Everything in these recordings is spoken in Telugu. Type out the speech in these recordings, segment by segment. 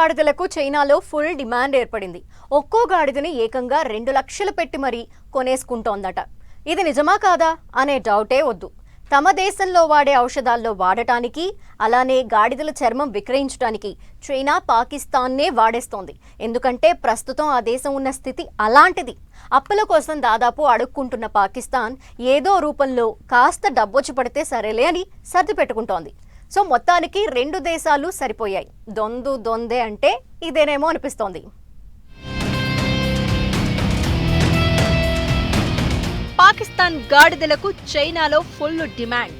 గాడిదలకు చైనాలో ఫుల్ డిమాండ్ ఏర్పడింది. ఒక్కో గాడిదని ఏకంగా రెండు లక్షలు పెట్టి మరీ కొనేసుకుంటోందట. ఇది నిజమా కాదా అనే డౌటే వద్దు. తమ దేశంలో వాడే ఔషధాల్లో వాడటానికి అలానే గాడిదల చర్మం విక్రయించడానికి చైనా పాకిస్తాన్నే వాడేస్తోంది. ఎందుకంటే ప్రస్తుతం ఆ దేశం ఉన్న స్థితి అలాంటిది. అప్పుల కోసం దాదాపు అడుక్కుంటున్న పాకిస్తాన్ ఏదో రూపంలో కాస్త డబ్బొచ్చి పడితే సరేలే అని సర్ది పెట్టుకుంటోంది. సో మొత్తానికి రెండు దేశాలు సరిపోయాయి. దొందు దొందే అంటే ఇదేనేమో అనిపిస్తోంది. పాకిస్తాన్ గాడిదలకు చైనాలో ఫుల్ డిమాండ్.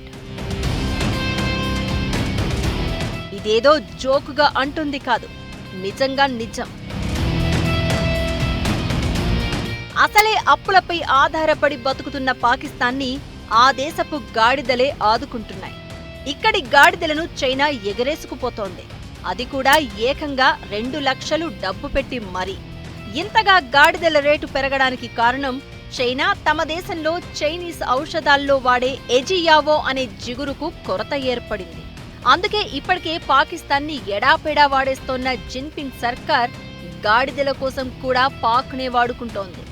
ఇదేదో జోకుగా అంటుంది కాదు నిజంగా నిజం. అసలే అప్పులపై ఆధారపడి బతుకుతున్న పాకిస్తాన్ని ఆ దేశపు గాడిదలే ఆదుకుంటున్నాయి. ఇక్కడి గాడిదలను చైనా ఎగరేసుకుపోతోంది. అది కూడా ఏకంగా రెండు లక్షలు డబ్బు పెట్టి మరీ. ఇంతగా గాడిదల రేటు పెరగడానికి కారణం చైనా తమ దేశంలో చైనీస్ ఔషధాల్లో వాడే ఎజియావో అనే జిగురుకు కొరత ఏర్పడింది. అందుకే ఇప్పటికే పాకిస్తాన్ని ఎడాపెడా వాడేస్తోన్న జిన్పింగ్ సర్కార్ గాడిదల కోసం కూడా పాక్నే వాడుకుంటోంది.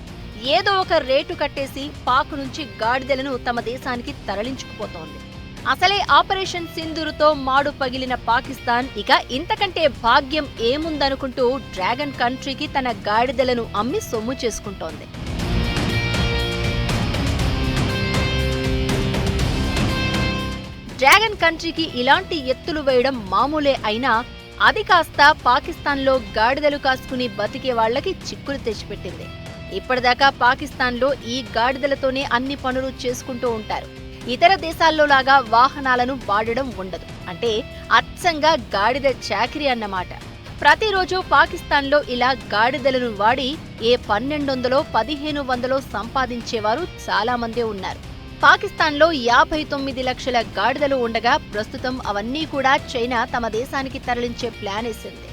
ఏదో ఒక రేటు కట్టేసి పాక్ నుంచి గాడిదలను తమ దేశానికి తరలించుకుపోతోంది. అసలే ఆపరేషన్ సింధూరుతో మాడు పగిలిన పాకిస్తాన్ ఇక ఇంతకంటే భాగ్యం ఏముందనుకుంటూ డ్రాగన్ కంట్రీకి తన గాడిదలను అమ్మి సొమ్ము చేసుకుంటోంది. డ్రాగన్ కంట్రీకి ఇలాంటి ఎత్తులు వేయడం మామూలే అయినా అది కాస్త పాకిస్తాన్లో గాడిదలు కాసుకుని బతికే వాళ్ళకి చిక్కులు తెచ్చిపెట్టింది. ఇప్పటిదాకా పాకిస్తాన్లో ఈ గాడిదలతోనే అన్ని పనులు చేసుకుంటూ ఉంటారు. ఇతర దేశాల్లో లాగా వాహనాలను వాడడం ఉండదు. అంటే అచ్చంగా గాడిద చాకిరి అన్నమాట. ప్రతిరోజు పాకిస్తాన్లో ఇలా గాడిదలను వాడి ఏ పన్నెండు వందలో పదిహేను వందలో సంపాదించేవారు చాలా మందే ఉన్నారు. పాకిస్తాన్లో యాభై తొమ్మిది లక్షల గాడిదలు ఉండగా ప్రస్తుతం అవన్నీ కూడా చైనా తమ దేశానికి తరలించే ప్లాన్ వేసింది.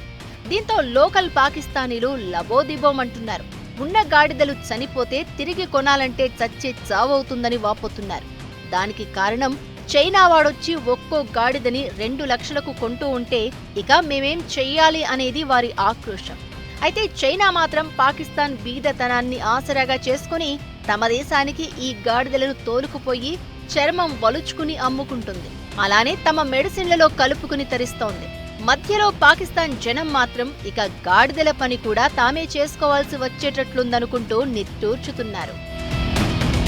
దీంతో లోకల్ పాకిస్తానీలు లబోదిబోమంటున్నారు ఉన్న గాడిదలు చనిపోతే తిరిగి కొనాలంటే చచ్చే చావవుతుందని వాపోతున్నారు. దానికి కారణం చైనా వాడొచ్చి ఒక్కో గాడిదని రెండు లక్షలకు కొంటూ ఉంటే ఇక మేమేం చెయ్యాలి అనేది వారి ఆక్రోశం. అయితే చైనా మాత్రం పాకిస్తాన్ బీదతనాన్ని ఆసరాగా చేసుకుని తమ దేశానికి ఈ గాడిదలను తోలుకుపోయి చర్మం వలుచుకుని అమ్ముకుంటుంది. అలానే తమ మెడిసిన్లలో కలుపుకుని తరిస్తోంది. మధ్యలో పాకిస్తాన్ జనం మాత్రం ఇక గాడిదల పని కూడా తామే చేసుకోవాల్సి వచ్చేటట్లుందనుకుంటూ నిట్టూర్చుతున్నారు.